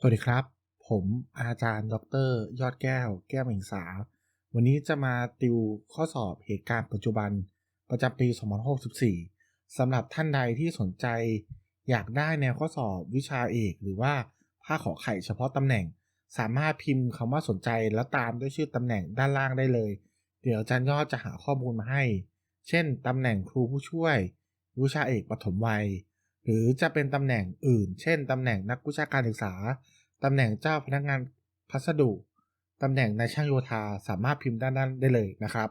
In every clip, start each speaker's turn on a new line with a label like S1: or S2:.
S1: สวัสดีครับ ผมอาจารย์ ดร ยอดแก้ว แก้วเมงสา วันนี้จะมาติวข้อสอบเหตุการณ์ปัจจุบันประจำปี 2564สำหรับท่านใดที่สนใจ อยากได้แนวข้อสอบวิชาเอก หรือว่าภาคขอไข่เฉพาะตำแหน่ง สามารถพิมพ์คำว่าสนใจแล้วตามด้วยชื่อตำแหน่งด้านล่างได้เลย เดี๋ยวอาจารย์ยอดจะหาข้อมูลมาให้ เช่นตำแหน่งครูผู้ช่วย วิชาเอกปฐมวัย หรือจะเป็นตำแหน่งอื่น เช่นตำแหน่งนักวิชาการศึกษาตำแหน่งเจ้าพนักงานพัสดุตำแหน่งนายช่างโยธาสามารถพิมพ์ด้านนั้นได้เลยนะครับ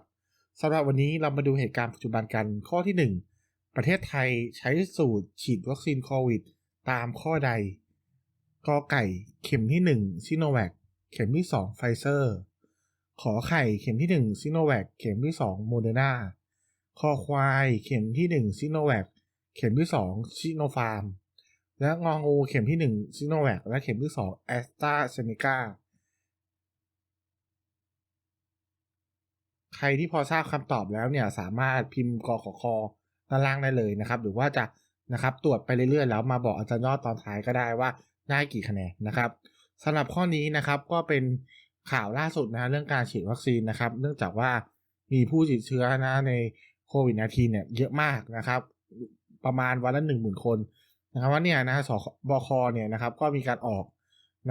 S1: สำหรับวันนี้เรามาดูเหตุการณ์ปัจจุบันกันข้อที่ 1 ประเทศไทยใช้สูตรฉีดวัคซีนโควิด ตามข้อใดกอไก่เข็มที่ 1 ซิโนแวคเข็มที่ 2 ไฟเซอร์ ขอไข่เข็มที่ 1 ซิโนแวคเข็มที่ 2 โมเดอร์นาคอควายเข็มที่ 1 ซิโนแวค เข็มที่2ซิโนฟาร์ม และงองูเข็มที่1ซิโนแวคและเข็มที่2แอสตราเซเนกาใครที่พอทราบคำตอบแล้วเนี่ยสามารถพิมพ์กขคด้านล่างได้เลยนะครับ หรือว่าจะนะครับตรวจไปเรื่อยๆ แล้วมาบอกอาจารย์ยอดตอนท้ายก็ได้ว่าได้กี่คะแนนนะครับสำหรับข้อนี้นะครับก็เป็นข่าวล่าสุดนะเรื่องการฉีดวัคซีนนะครับ เนื่องจากว่ามีผู้ติดเชื้อนะในโควิด -19 เนี่ยเยอะมากนะครับ ประมาณวันละหนึ่งหมื่นคนนะครับว่าเนี่ยนะสบคเนี่ยนะครับก็มีการออก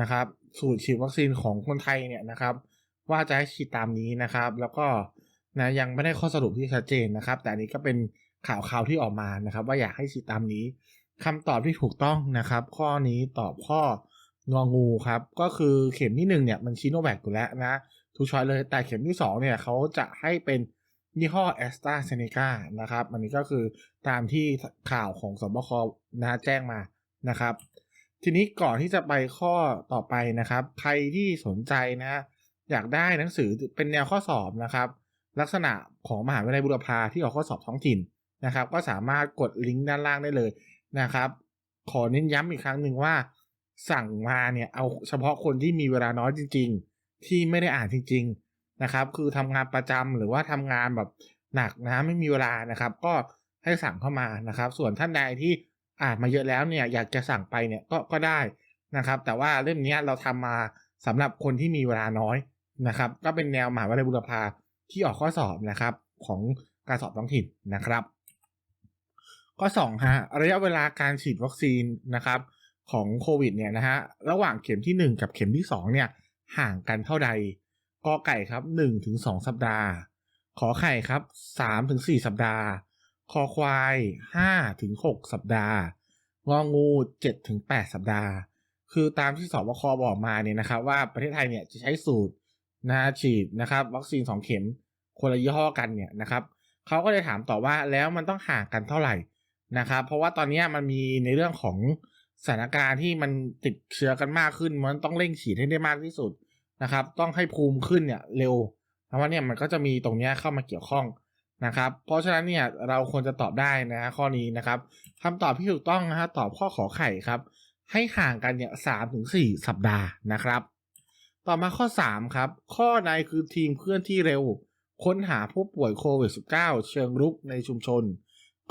S1: นะครับสูตรฉีดวัคซีนของคนไทยเนี่ยนะครับ ว่าจะให้ฉีดตามนี้นะครับ แล้วก็นะยังไม่ได้ข้อสรุปที่ชัดเจนนะครับ แต่นี้ก็เป็นข่าวข่าวที่ออกมานะครับ ว่าอยากให้ฉีดตามนี้คำตอบที่ถูกต้องนะครับ ข้อนี้ตอบข้ององูครับ ก็คือเข็มที่หนึ่งเนี่ยมันชิโนแวคอยู่แล้วนะทุกช้อยเลยแต่เข็มที่สองเนี่ยเขาจะให้เป็น ยี่ห้อแอสตราเซเนกานะครับ อันนี้ก็คือตามที่ข่าวของสบคนะแจ้งมานะครับ ทีนี้ก่อนที่จะไปข้อต่อไปนะครับ ใครที่สนใจนะอยากได้หนังสือเป็นแนวข้อสอบนะครับ ลักษณะของมหาวิทยาลัยบุรพาที่ออกข้อสอบท้องถิ่นนะครับ ก็สามารถกดลิงก์ด้านล่างได้เลยนะครับ ขอเน้นย้ำอีกครั้งหนึ่งว่า สั่งมาเนี่ยเอาเฉพาะคนที่มีเวลาน้อยจริง ๆ ที่ไม่ได้อ่านจริง ๆ นะครับ คือทำงานประจำหรือว่าทำงานแบบหนักนะไม่มีเวลานะครับ ก็ให้สั่งเข้ามานะครับ ส่วนท่านใดที่อ่านมาเยอะแล้วเนี่ยอยากจะสั่งไปเนี่ยก็ก็ได้นะครับ แต่ว่าเล่มนี้เราทำมาสำหรับคนที่มีเวลาน้อยนะครับ ก็เป็นแนวมหาวิทยาลัยบุรพาที่ออกข้อสอบนะครับของการสอบท้องถิ่นนะครับ ข้อ2ฮะระยะเวลาการฉีดวัคซีนนะครับของโควิดเนี่ยนะฮะระหว่างเข็มที่ 1 กับเข็มที่ 2 เนี่ยห่างกันเท่าใด กอไก่ครับ1ถึง2สัปดาห์ ขอไข่ครับ3ถึง4สัปดาห์ คอควาย5ถึง6สัปดาห์งองู7ถึง8สัปดาห์ คือตามที่สบคอบอกมาเนี่ยนะครับ ว่าประเทศไทยเนี่ยจะใช้สูตรนะฉีดนะครับ วัคซีน2เข็มคนละยี่ห้อกันเนี่ยนะครับเขาก็เลยถามต่อว่าแล้วมันต้องห่างกันเท่าไหร่นะครับ เพราะว่าตอนนี้มันมีในเรื่องของสถานการณ์ที่มันติดเชื้อกันมากขึ้น มันต้องเร่งฉีดให้ได้มากที่สุด นะครับ ต้องให้ภูมิขึ้นเนี่ยเร็ว เพราะว่าเนี่ยมันก็จะมีตรงนี้เข้ามาเกี่ยวข้องนะครับ เพราะฉะนั้นเนี่ยเราควรจะตอบได้นะฮะข้อนี้นะครับคำตอบที่ถูกต้องนะฮะตอบข้อขอไข่ครับ ให้ห่างกันเนี่ยสามถึงสี่สัปดาห์นะครับ ต่อมาข้อ 3 ครับ ข้อใดคือทีมเคลื่อนที่เร็ว ค้นหาผู้ป่วยโควิด -19 เชิงรุกในชุมชน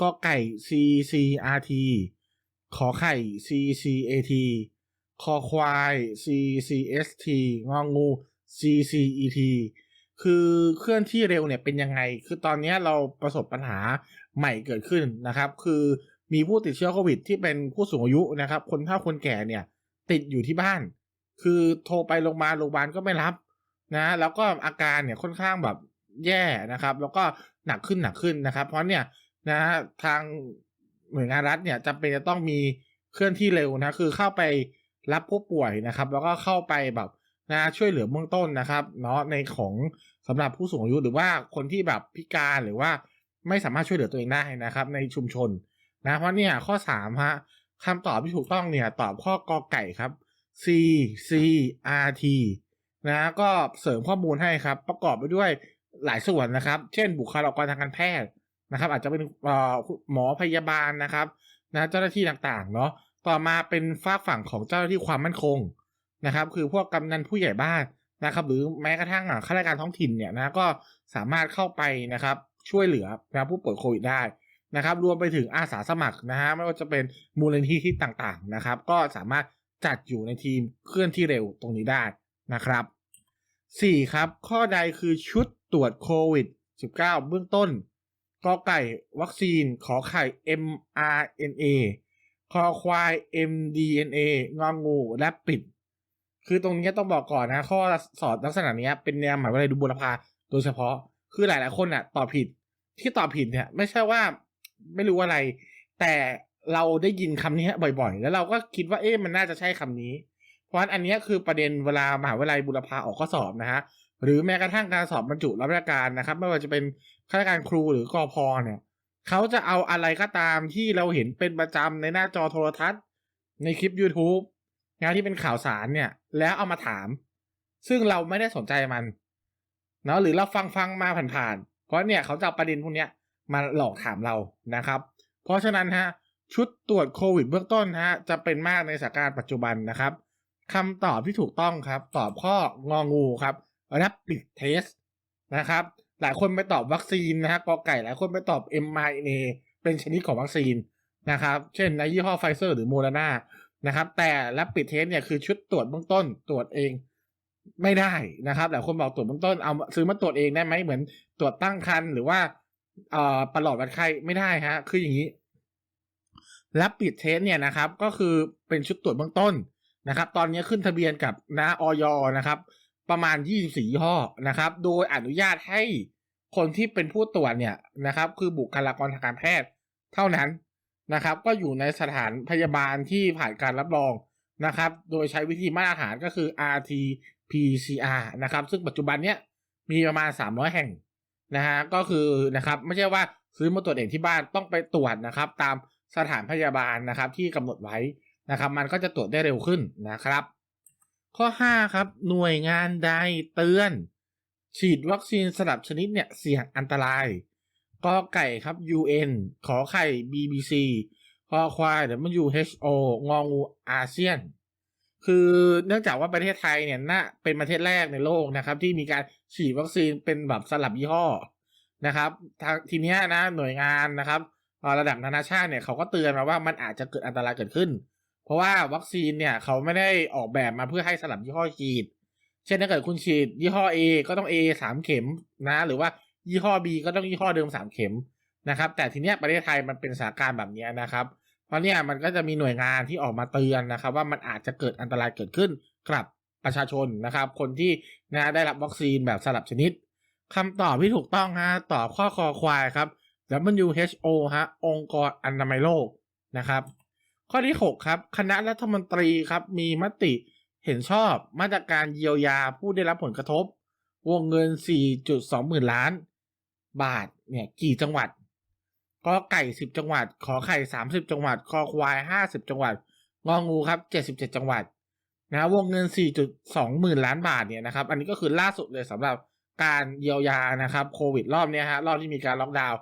S1: กอไก่ CCRT ขอไข่ CCAT คอควาย CCST งองู CCET คือเคลื่อนที่เร็วเนี่ยเป็นยังไง คือตอนนี้เราประสบปัญหาใหม่เกิดขึ้นนะครับ คือมีผู้ติดเชื้อโควิดที่เป็นผู้สูงอายุนะครับ คนเฒ่าคนแก่เนี่ย ติดอยู่ที่บ้าน คือโทรไปโรงพยาบาลโรงพยาบาลก็ไม่รับนะ แล้วก็อาการเนี่ยค่อนข้างแบบแย่นะครับ แล้วก็หนักขึ้นหนักขึ้นนะครับ เพราะเนี่ยนะทางหน่วยงานรัฐเนี่ยจำเป็นจะต้องมีเคลื่อนที่เร็วนะ คือเข้าไป รับผู้ป่วยนะครับ แล้วก็เข้าไปแบบนะช่วยเหลือเบื้องต้นนะครับเนาะในของสำหรับผู้สูงอายุหรือว่าคนที่แบบพิการหรือว่าไม่สามารถช่วยเหลือตัวเองได้นะครับ ในชุมชนนะเพราะเนี่ยข้อ3ฮะคำตอบที่ถูกต้องเนี่ยตอบข้อกอไก่ครับ C C R T นะก็เสริมข้อมูลให้ครับ ประกอบไปด้วยหลายส่วนนะครับ เช่นบุคลากรทางการแพทย์นะครับ อาจจะเป็นหมอพยาบาลนะครับนะเจ้าหน้าที่ต่างๆเนาะ ต่อมาเป็นฝากฝั่งของเจ้าหน้าที่ความมั่นคงนะครับ คือพวกกำนันผู้ใหญ่บ้านนะครับ หรือแม้กระทั่งข้าราชการท้องถิ่นเนี่ยนะก็สามารถเข้าไปนะครับ ช่วยเหลือนะผู้ป่วยโควิดได้นะครับ รวมไปถึงอาสาสมัครนะฮะไม่ว่าจะเป็นมูลนิธิที่ต่างๆนะครับ ก็สามารถจัดอยู่ในทีมเคลื่อนที่เร็วตรงนี้ได้นะครับ 4. ครับ ข้อใดคือชุดตรวจโควิด -19 เบื้องต้นกอไก่วัคซีนขอไข่ mRNA คอควาย mDNA งองูและปิด คือตรงนี้ต้องบอกก่อนนะ ข้อสอบลักษณะนี้เป็นแนวหมายว่าอะไรดูบุรพาโดยเฉพาะ คือหลาย ๆ คนอะตอบผิด ที่ตอบผิดเนี่ย ไม่ใช่ว่าไม่รู้อะไร แต่เราได้ยินคำนี้บ่อย ๆ แล้วเราก็คิดว่าเอ๊ะมันน่าจะใช่คำนี้ เพราะฉะนั้นอันนี้คือประเด็นเวลามหาวิทยาลัยบุรพาออกข้อสอบนะฮะหรือแม้กระทั่งการสอบบรรจุรับราชการนะครับ ไม่ว่าจะเป็นข้าราชการครูหรือกอพอเนี่ย เขาจะเอาอะไรก็ตามที่เราเห็นเป็นประจำในหน้าจอโทรทัศน์ ในคลิป YouTube งานที่เป็นข่าวสารเนี่ย แล้วเอามาถาม ซึ่งเราไม่ได้สนใจมันเนาะหรือเราฟังฟังมาผ่านๆเพราะเนี่ยเขาจะประเด็นพวกเนี้ยมาหลอกถามเรานะครับ เพราะฉะนั้นฮะชุดตรวจโควิดเบื้องต้นฮะจะเป็นมากในสถานการณ์ปัจจุบันนะครับคำตอบที่ถูกต้องครับ ตอบข้ององูครับ rapid test นะครับ หลายคนไปตอบวัคซีนนะฮะกอไก่หลายคนไปตอบ mRNA เป็นชนิดของวัคซีนนะครับ เช่นในยี่ห้อไฟเซอร์หรือโมเดอร์นานะครับ แต่ rapid test เนี่ยคือชุดตรวจเบื้องต้นตรวจเองไม่ได้นะครับหลายคนบอกตรวจเบื้องต้นเอาซื้อมาตรวจเองได้ไหมเหมือนตรวจตั้งครรภ์หรือว่าเอ่อประหลอดวัดไข้ไม่ได้ฮะ คืออย่างนี้ rapid test เนี่ยนะครับ ก็คือเป็นชุดตรวจเบื้องต้นนะครับ ตอนนี้ขึ้นทะเบียนกับนะออยนะครับ ประมาณ 24ยี่ห้อนะครับ โดยอนุญาตให้คนที่เป็นผู้ตรวจเนี่ยนะครับ คือบุคลากรทางการแพทย์เท่านั้นนะครับ ก็อยู่ในสถานพยาบาลที่ผ่านการรับรองนะครับ โดยใช้วิธีมาตรฐานก็คือ RT-PCR นะครับ ซึ่งปัจจุบันเนี้ยมีประมาณ 300 แห่งนะฮะก็คือนะครับไม่ใช่ว่าซื้อมาตรวจเองที่บ้านต้องไปตรวจนะครับ ตามสถานพยาบาลนะครับที่กำหนดไว้นะครับ มันก็จะตรวจได้เร็วขึ้นนะครับ ข้อ 5 ครับ หน่วยงานใดเตือน ฉีดวัคซีนสลับชนิดเนี่ย เสี่ยงอันตรายกอไก่ครับ UN ขอไข่ BBC คอควายเดี๋ยวมัน WHO งองูอาเซียน คือเนื่องจากว่าประเทศไทยเนี่ยน่าเป็นประเทศแรกในโลกนะครับ ที่มีการฉีดวัคซีนเป็นแบบสลับยี่ห้อนะครับทีนี้นะหน่วยงานนะครับระดับนานาชาติเนี่ยเขาก็เตือนมาว่ามันอาจจะเกิดอันตรายเกิดขึ้น เพราะว่าวัคซีนเนี่ยเขาไม่ได้ออกแบบมาเพื่อให้สลับยี่ห้อฉีด เช่นถ้าเกิดคุณฉีดยี่ห้อ A ก็ต้อง A สามเข็มนะ หรือว่ายี่ห้อ B ก็ต้องยี่ห้อเดิมสามเข็มนะครับ แต่ทีเนี้ยประเทศไทยมันเป็นสถานการณ์แบบนี้นะครับ เพราะเนี่ยมันก็จะมีหน่วยงานที่ออกมาเตือนนะครับ ว่ามันอาจจะเกิดอันตรายเกิดขึ้นกับประชาชนนะครับ คนที่นะได้รับวัคซีนแบบสลับชนิดคำตอบที่ถูกต้องฮะตอบข้อคอควายครับ WHO ฮะองค์กรอนามัยโลกนะครับ ข้อที่ 6 ครับ คณะรัฐมนตรีครับ มีมติเห็นชอบมาตรการเยียวยาผู้ได้รับผลกระทบ วงเงิน 4.2 หมื่นล้าน บาทเนี่ยกี่จังหวัดกอไก่ 10 จังหวัด ขอไข่ 30 จังหวัด คอควาย 50 จังหวัด งองูครับ 77 จังหวัดนะวงเงิน 4.2 หมื่นล้านบาทเนี่ยนะครับ อันนี้ก็คือล่าสุดเลยสำหรับการเยียวยานะครับโควิดรอบนี้ฮะรอบที่มีการล็อกดาวน์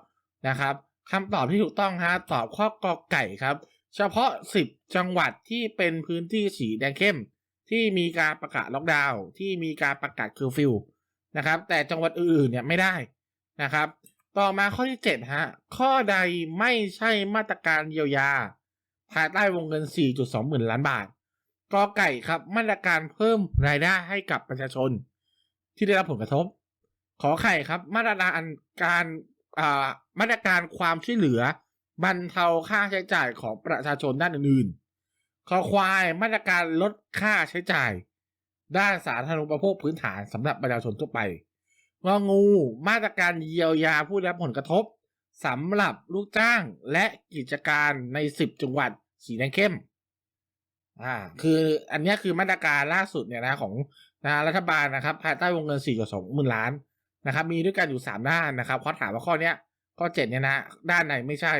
S1: นะครับคำตอบที่ถูกต้องฮะตอบข้อกอไก่ครับ เฉพาะ 10 จังหวัดที่เป็นพื้นที่สีแดงเข้ม ที่มีการประกาศล็อกดาวน์ที่มีการประกาศเคอร์ฟิวนะครับ แต่จังหวัดอื่นๆเนี่ยไม่ได้นะครับ ต่อมาข้อที่7ฮะข้อใดไม่ใช่มาตรการเยียวยา ภายใต้วงเงิน 4.2 หมื่นล้านบาทกอไก่ครับมาตรการเพิ่มรายได้ให้กับประชาชน ที่ได้รับผลกระทบ ขอไข่ครับ มาตรการการมาตรการความช่วยเหลือ บรรเทาค่าใช้จ่ายของประชาชนด้านอื่นๆขอควายมาตรการลดค่าใช้จ่าย ด้านสาธารณูปโภคพื้นฐานสำหรับประชาชนทั่วไปงองู มาตรการเยียวยาผู้ได้รับผลกระทบสำหรับลูกจ้างและกิจการใน 10 จังหวัดสีแดงเข้ม อ่า คืออันนี้คือมาตรการล่าสุดเนี่ยนะของนะรัฐบาลนะครับ ภายใต้วงเงิน 4.2หมื่นล้านนะครับ มีด้วยกันอยู่ 3 ด้านนะครับเขาถามว่าข้อเนี้ยข้อ 7 เนี่ยนะ ด้านไหนไม่ใช่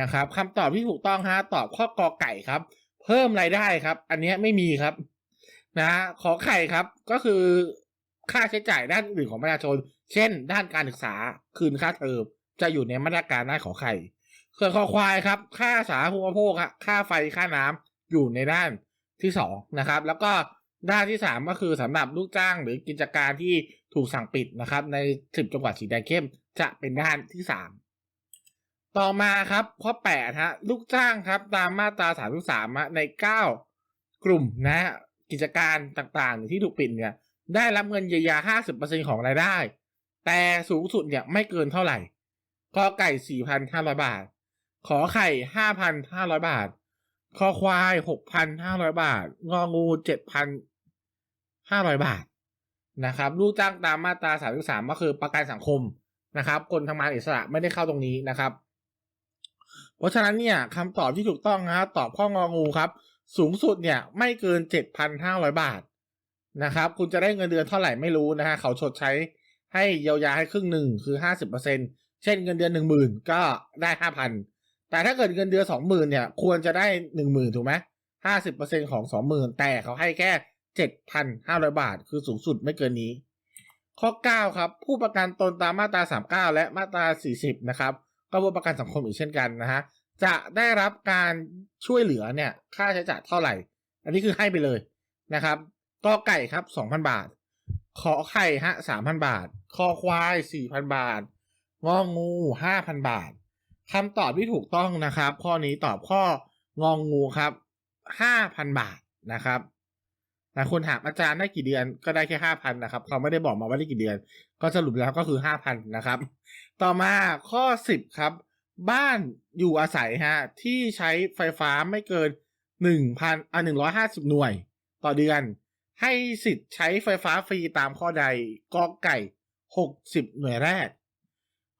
S1: นะครับคำตอบที่ถูกต้องฮะตอบข้อกอไก่ครับ เพิ่มรายได้ครับ อันนี้ไม่มีครับ นะขอไข่ครับก็คือค่าใช้จ่ายด้านอื่นของประชาชน เช่น ด้านการศึกษาคืนค่าเทอมจะอยู่ในมาตรการด้านของไข่ส่วนคอควายครับ ค่าสาธารณูปโภคค่าไฟค่าน้ำอยู่ในด้านที่สองนะครับ แล้วก็ด้านที่สามก็คือสำหรับลูกจ้างหรือกิจการที่ถูกสั่งปิดนะครับ ในสิบจังหวัดสีแดงเข้มจะเป็นด้านที่สาม ต่อมาครับข้อแปดฮะลูกจ้างครับตามมาตราสามสามในเก้ากลุ่มนะกิจการต่างๆ ที่ถูกปิดเนี่ย ได้รับเงินเยียวยา50%ของรายได้ แต่สูงสุดเนี่ยไม่เกินเท่าไหร่กอไก่4,500บาท ขอไข่5,500บาทคอควาย6,500บาท งองู7,500บาทนะครับลูกจ้างตามมาตรา33ก็คือประกันสังคมนะครับ คนทำงานอิสระไม่ได้เข้าตรงนี้นะครับ เพราะฉะนั้นเนี่ยคำตอบที่ถูกต้องนะตอบข้ององูครับ สูงสุดเนี่ยไม่เกิน 7,500 บาทนะครับ คุณจะได้เงินเดือนเท่าไหร่ไม่รู้นะฮะเขาชดใช้ให้เยียวยาให้ครึ่งหนึ่งคือ 50%เช่นเงินเดือน 10,000 ก็ได้ 5,000 แต่ถ้าเกิดเงินเดือน 20,000เนี่ยควรจะได้ 10,000 ถูกไหม50%ของ 20,000 แต่เขาให้แค่ 7,500 บาท คือสูงสุดไม่เกินนี้ ข้อ 9 ครับ ผู้ประกันตนตามมาตรา 39 และมาตรา 40 นะครับ ก็ผู้ประกันสังคมอีกเช่นกันนะฮะจะได้รับการช่วยเหลือเนี่ย ค่าใช้จ่ายเท่าไหร่ อันนี้คือให้ไปเลยนะครับก็ไก่ครับ2,000บาท ขอไข่ฮะ3,000บาท คอควาย4,000บาท งองู5,000บาทคำตอบที่ถูกต้องนะครับ ข้อนี้ตอบข้ององงูครับ5,000บาทนะครับแต่คนถามอาจารย์ได้กี่เดือนก็ได้แค่5,000นะครับ เขาไม่ได้บอกมาว่าได้กี่เดือน ก็สรุปแล้วก็คือ5,000นนะครับ ต่อมาข้อ10ครับ บ้านอยู่อาศัยฮะที่ใช้ไฟฟ้าไม่เกิน1,000อะ150หน่วย ต่อเดือน ให้สิทธิ์ใช้ไฟฟ้าฟรีตามข้อใดกอไก่60หน่วยแรก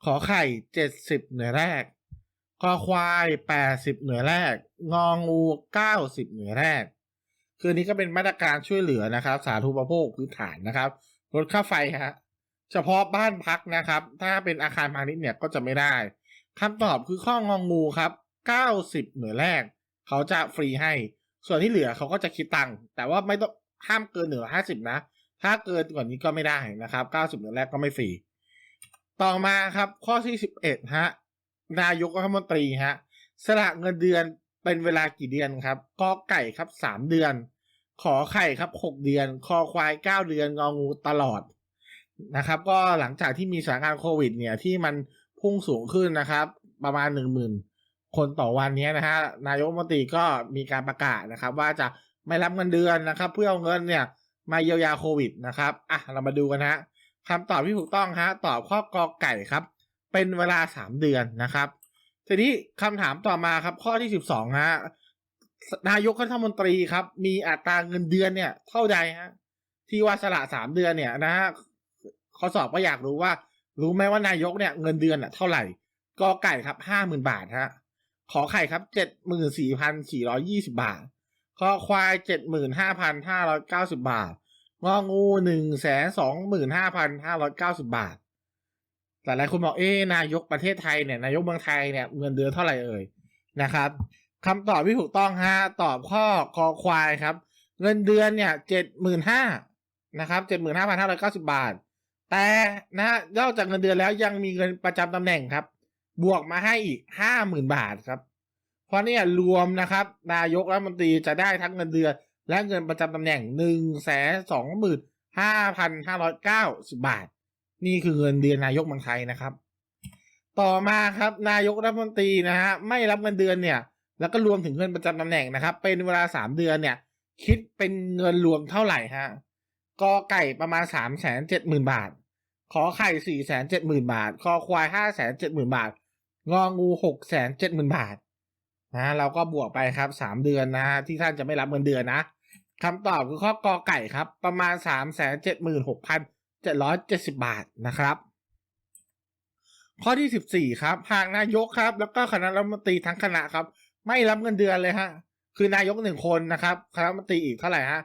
S1: ขอไข่70หน่วยแรกคอควาย80หน่วยแรก งองู90หน่วยแรก คือนี้ก็เป็นมาตรการช่วยเหลือนะครับ สาธารณูปโภคพื้นฐานนะครับลดค่าไฟฮะ เฉพาะบ้านพักนะครับ ถ้าเป็นอาคารพาณิชย์เนี่ยก็จะไม่ได้คำตอบคือข้ององูครับ 90 หน่วยแรก เขาจะฟรีให้ ส่วนที่เหลือเขาก็จะคิดตังค์แต่ว่าไม่ต้องห้ามเกินเหนือ50นะ ถ้าเกินกว่านี้ก็ไม่ได้นะครับ90หน่วยแรกก็ไม่ฟรีต่อมาครับข้อที่11ฮะนายกรัฐมนตรีฮะสละเงินเดือนเป็นเวลากี่เดือนครับกอไก่ครับ3เดือน ขอไข่ครับ6เดือน คอควาย9เดือนงองูตลอด นะครับ ก็หลังจากที่มีสถานการณ์โควิด เนี่ยที่มันพุ่งสูงขึ้นนะครับ ประมาณ10,000คนต่อวันนี้นะฮะนายกมนตรีก็มีการประกาศนะครับ ว่าจะไม่รับเงินเดือนนะครับ เพื่อเอาเงินเนี่ยมาเยียวยาโควิดนะครับอะเรามาดูกันฮะคำตอบที่ถูกต้องฮะตอบข้อกอไก่ครับ เป็นเวลา3เดือนนะครับทีนี้คำถามต่อมาครับข้อที่12ฮะนายกรัฐมนตรีครับ มีอัตราเงินเดือนเนี่ยเท่าใดฮะที่ว่าสละสามเดือนเนี่ยนะฮะ ข้อสอบก็อยากรู้ว่า รู้ไหมว่านายกเนี่ยเงินเดือนอะเท่าไหร่กอไก่ครับห้าหมื่นบาทฮะขอไข่ครับเจ็ดหมื่นสี่พันสี่ร้อยี่สิบาทคอควายเจ็ดหมื่นห้าพันห้าร้อยเก้าสิบาทงองูหนึ่งแสนสองหมื่นห้าพันห้าร้อยเก้าสิบาทแต่หลายคนบอกเอ๊นายกประเทศไทยเนี่ยนายกเมืองไทยเนี่ยเงินเดือนเท่าไหร่เอ่ยนะครับคำตอบที่ถูกต้องฮะตอบข้อคอควายครับ เงินเดือนเนี่ยเจ็ดหมื่นห้านะครับเจ็ดหมื่นห้าพันห้าร้อยเก้าสิบาท แต่นะฮะนอกจากเงินเดือนแล้วยังมีเงินประจำตำแหน่งครับ บวกมาให้อีกห้าหมื่นบาทครับ เพราะเนี่ยรวมนะครับ นายกรัฐมนตรีจะได้ทั้งเงินเดือน และเงินประจำตำแหน่งหนึ่งแสนสองหมื่นห้าพันห้าร้อยเก้าสิบบาท นี่คือเงินเดือนนายกเมืองไทยนะครับ ต่อมาครับนายกรัฐมนตรีนะฮะไม่รับเงินเดือนเนี่ย แล้วก็รวมถึงเงินประจำตำแหน่งนะครับ เป็นเวลาสามเดือนเนี่ย คิดเป็นเงินรวมเท่าไหร่ฮะ กอไก่ประมาณสามแสนเจ็ดหมื่นบาท ขอไข่สี่แสนเจ็ดหมื่นบาท คอควายห้าแสนเจ็ดหมื่นบาท งองูหกแสนเจ็ดหมื่นบาทนะเราก็บวกไปครับสามเดือนนะฮะที่ท่านจะไม่รับเงินเดือนนะคำตอบคือข้อกอไก่ครับ ประมาณสามแสนเจ็ดหมื่นหกพันเจ็ดร้อยเจ็ดสิบาทนะครับ ข้อที่สิบสี่ครับหากนายกครับ แล้วก็คณะรัฐมนตรีทั้งคณะครับ ไม่รับเงินเดือนเลยฮะคือนายกหนึ่งคนนะครับคณะรัฐมนตรีอีกเท่าไหร่ฮะ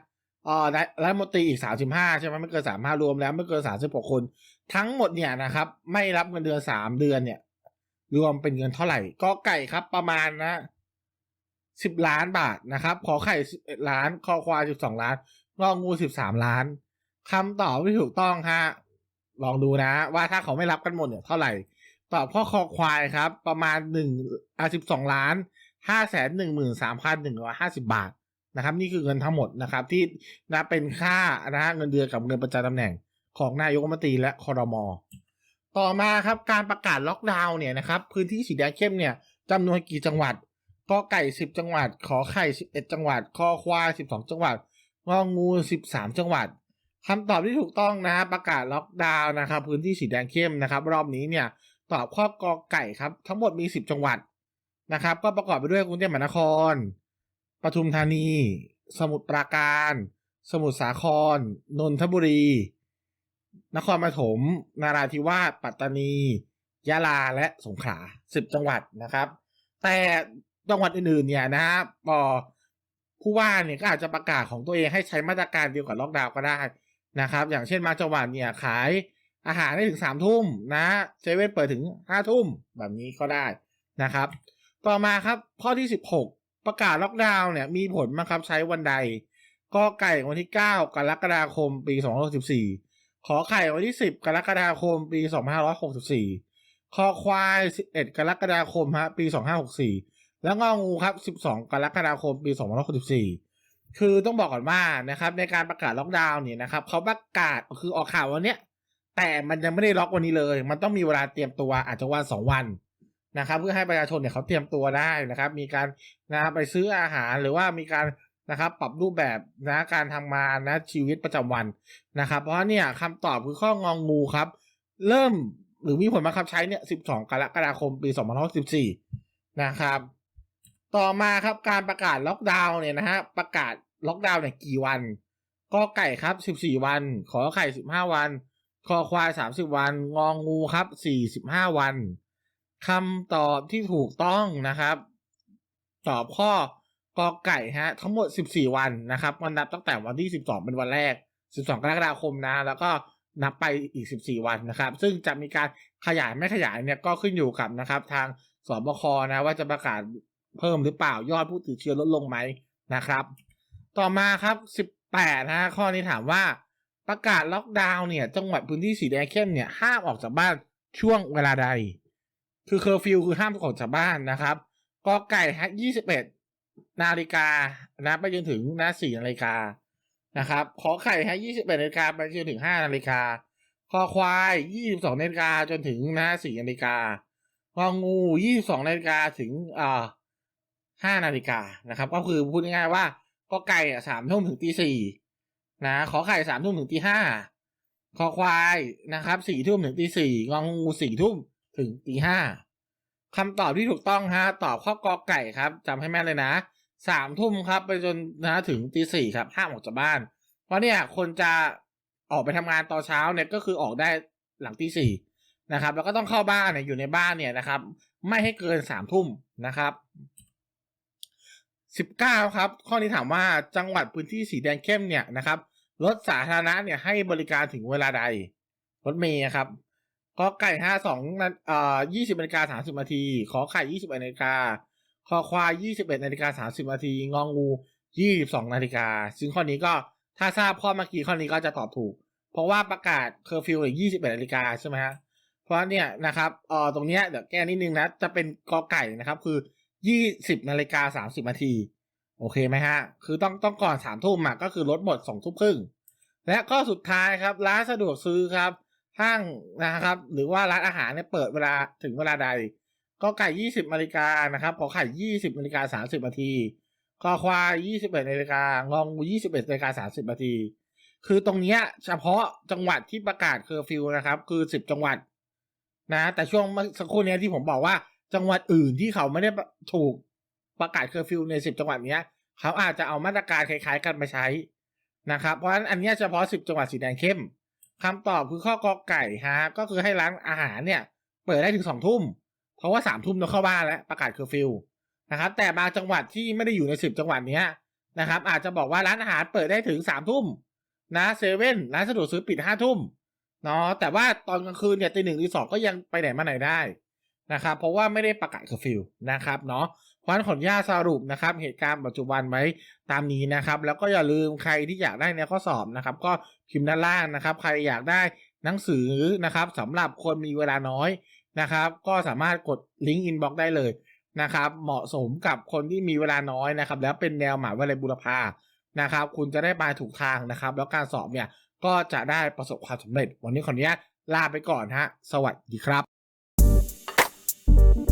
S1: ออรัฐมนตรีอีกสามสิบห้าใช่ไหมไม่เกินสามห้ารวมแล้วไม่เกินสามสิบหกคน ทั้งหมดเนี่ยนะครับ ไม่รับเงินเดือนสามเดือนเนี่ย รวมเป็นเงินเท่าไหร่ ก็ไก่ครับประมาณนะสิบล้านบาทนะครับ ขอไข่สิบเอ็ดล้าน คอควายสิบสองล้านงองูสิบสามล้านคำตอบที่ถูกต้องฮะลองดูนะ ว่าถ้าเขาไม่รับกันหมดเนี่ยเท่าไหร่ ตอบข้อคอควายครับ ประมาณหนึ่งอ่าสิบสองล้านห้าแสนหนึ่งหมื่นสามพันหนึ่งร้อยห้าสิบาท นะครับ นี่คือเงินทั้งหมดนะครับ ที่นะเป็นค่านะฮะเงินเดือนกับเงินประจำตำแหน่งของนายกรัฐมนตรีและคอรมอต่อมาครับการประกาศล็อกดาวน์เนี่ยนะครับ พื้นที่สีแดงเข้มเนี่ยจำนวนกี่จังหวัดกอไก่สิบจังหวัด ขอไข่สิบเอ็ดจังหวัด คอควายสิบสองจังหวัดงองูสิบสามจังหวัดคำตอบที่ถูกต้องนะฮะประกาศล็อกดาวน์นะครับ พื้นที่สีแดงเข้มนะครับ รอบนี้เนี่ยตอบข้อกอไก่ครับ ทั้งหมดมีสิบจังหวัดนะครับ ก็ประกอบไปด้วยกรุงเทพมหานคร ปทุมธานี สมุทรปราการ สมุทรสาคร นนทบุรี นครปฐมนาราธิวาสปัตตานียะลาและสงขลาสิบจังหวัดนะครับ แต่จังหวัดอื่นๆเนี่ยนะฮะปอผู้ว่าเนี่ยก็อาจจะประกาศของตัวเองให้ใช้มาตรการเดียวกับล็อกดาวน์ก็ได้นะครับ อย่างเช่นมาจังหวัดเนี่ยขายอาหารได้ถึงสามทุ่มนะเซเว่นเปิดถึงห้าทุ่มแบบนี้ก็ได้นะครับ ต่อมาครับข้อที่สิบหก ประกาศล็อกดาวน์เนี่ยมีผลบังคับใช้วันใดก็ไก่วันที่เก้ากรกฎาคมปีสองพันสิบสี่ขอไข่วันที่สิบกรกฎาคมปีสองพันห้าร้อยหกสิบสี่คอควายสิบเอ็ดกรกฎาคมฮะปีสองห้าหกสี่แล้วงองูครับสิบสองกรกฎาคมปีสองพันหกสิบสี่คือต้องบอกก่อนว่านะครับในการประกาศล็อกดาวน์เนี่ยนะครับเขาประกาศคือออกข่าววันเนี้ยแต่มันยังไม่ได้ล็อกวันนี้เลย มันต้องมีเวลาเตรียมตัวอาจจะวันสองวัน นะครับ เพื่อให้ประชาชนเนี่ยเขาเตรียมตัวได้นะครับ มีการนะไปซื้ออาหารหรือว่ามีการนะครับ ปรับรูปแบบนะการทำงานนะชีวิตประจำวันนะครับ เพราะเนี่ยคำตอบคือข้ององูครับ เริ่มหรือมีผลบังคับใช้เนี่ย 12 กรกฎาคมปี 2514 นะครับ ต่อมาครับการประกาศล็อกดาวน์เนี่ยนะฮะประกาศล็อกดาวน์เนี่ยกี่วันก็ไก่ครับ 14 วัน ขอไข่ 15 วัน คอควาย 30 วัน งองูครับ 45 วัน คำตอบที่ถูกต้องนะครับ ตอบข้อกอไก่ฮะ ทั้งหมด 14 วันนะครับมันนับตั้งแต่วันที่ 12 เป็นวันแรก 12 กรกฎาคมนะ แล้วก็นับไปอีก 14 วันนะครับ ซึ่งจะมีการขยายไม่ขยายเนี่ยก็ขึ้นอยู่กับนะครับ ทางสบคนะว่าจะประกาศเพิ่มหรือเปล่ายอดผู้ติดเชื้อลดลงไหมนะครับ ต่อมาครับ 18นะข้อนี้ถามว่าประกาศล็อกดาวน์เนี่ยจังหวัดพื้นที่สีแดงเข้มเนี่ยห้ามออกจากบ้านช่วงเวลาใด คือเคอร์ฟิวคือห้ามออกจากบ้านนะครับกอไก่ฮะ21นาฬิกานะไปจนถึงนะ4นาฬิกานะครับขอไข่ฮะ21นาฬิกาไปจนถึง5นาฬิกาคอควาย22นาฬิกาจนถึงนะ4นาฬิกางองู22นาฬิกาถึงอ่า5นาฬิกานะครับ ก็คือพูดง่ายๆว่าก็ไก่อะสามทุ่มถึงตีสี่นะขอไข่สามทุ่มถึงตีห้าคอควายนะครับสี่ทุ่มถึงตีสี่งองูสี่ทุ่ม ถึงตีห้าคำตอบที่ถูกต้องฮะตอบข้อกอไก่ครับจำให้แม่นเลยนะสามทุ่มครับ ไปจนนะถึงตีสี่ครับห้ามออกจากบ้าน เพราะเนี่ยคนจะออกไปทำงานตอนเช้าเนี่ยก็คือออกได้หลังตีสี่นะครับ แล้วก็ต้องเข้าบ้านเนี่ยอยู่ในบ้านเนี่ยนะครับ ไม่ให้เกินสามทุ่มนะครับสิบเก้าครับ ข้อนี้ถามว่าจังหวัดพื้นที่สีแดงเข้มเนี่ยนะครับรถสาธารณะเนี่ยให้บริการถึงเวลาใดรถเมย์ครับ ก็ไก่ห้าสองเอ่อยี่สิบนาฬิกาสามสิบนาที ขอไข่ยี่สิบนาฬิกา คอควายยี่สิบเอ็ดนาฬิกาสามสิบนาที งองงูยี่สิบสองนาฬิกา ซึ่งข้อนี้ก็ถ้าทราบข้อเมื่อกี้ข้อนี้ก็จะตอบถูก เพราะว่าประกาศเคอร์ฟิวเนี่ยยี่สิบเอ็ดนาฬิกาใช่ไหมฮะ เพราะเนี่ยนะครับเอ่อตรงเนี้ยเดี๋ยวแก้นิดนึงนะ จะเป็นกอไก่นะครับ คือยี่สิบนาฬิกาสามสิบนาที โอเคไหมฮะ คือต้องต้องก่อนสามทุ่มอะก็คือลดหมดสองทุ่มครึ่ง และข้อสุดท้ายครับร้านสะดวกซื้อครับ ห้างนะครับ หรือว่าร้านอาหารเนี่ยเปิดเวลาถึงเวลาใด ก็ไก่ยี่สิบนาฬิกานะครับขอไข่ยี่สิบนาฬิกาสามสิบนาทีคอควายยี่สิบเอ็ดนาฬิกางองยี่สิบเอ็ดนาฬิกาสามสิบนาทีคือตรงเนี้ยเฉพาะจังหวัดที่ประกาศเคอร์ฟิวนะครับ คือสิบจังหวัดนะ แต่ช่วงสักครู่นี้ที่ผมบอกว่าจังหวัดอื่นที่เขาไม่ได้ถูกประกาศเคอร์ฟิวในสิบจังหวัดเนี้ยเขาอาจจะเอามาตรการคล้ายๆกันมาใช้นะครับ เพราะฉะนั้นอันนี้เฉพาะสิบจังหวัดสีแดงเข้ม คำตอบคือข้อกอไก่ฮะก็คือให้ร้านอาหารเนี่ย เปิดได้ถึงสองทุ่ม เพราะว่าสามทุ่มต้องเข้าบ้านแล้วประกาศเคอร์ฟิวนะครับ แต่บางจังหวัดที่ไม่ได้อยู่ในสิบจังหวัดเนี้ยนะครับ อาจจะบอกว่าร้านอาหารเปิดได้ถึงสามทุ่มนะเซเว่นร้านสะดวกซื้อปิดห้าทุ่มเนาะแต่ว่าตอนกลางคืนเนี่ยตีหนึ่งตีสองก็ยังไปไหนมาไหนได้นะครับ เพราะว่าไม่ได้ประกาศเคอร์ฟิวนะครับเนาะ ควันขออนุญาตสรุปนะครับเหตุการณ์ปัจจุบันไว้ตามนี้นะครับ แล้วก็อย่าลืมใครที่อยากได้ในข้อสอบนะครับ ก็พิมพ์ด้านล่างนะครับ ใครอยากได้หนังสือนะครับสำหรับคนมีเวลาน้อยนะครับ ก็สามารถกดลิงก์อินบ็อกได้เลยนะครับ เหมาะสมกับคนที่มีเวลาน้อยนะครับ แล้วเป็นแนวหมายวิทยาลัยบุรพานะครับ คุณจะได้ไปถูกทางนะครับ แล้วการสอบเนี่ยก็จะได้ประสบความสำเร็จ วันนี้ขออนุญาตลาไปก่อนฮะ สวัสดีครับ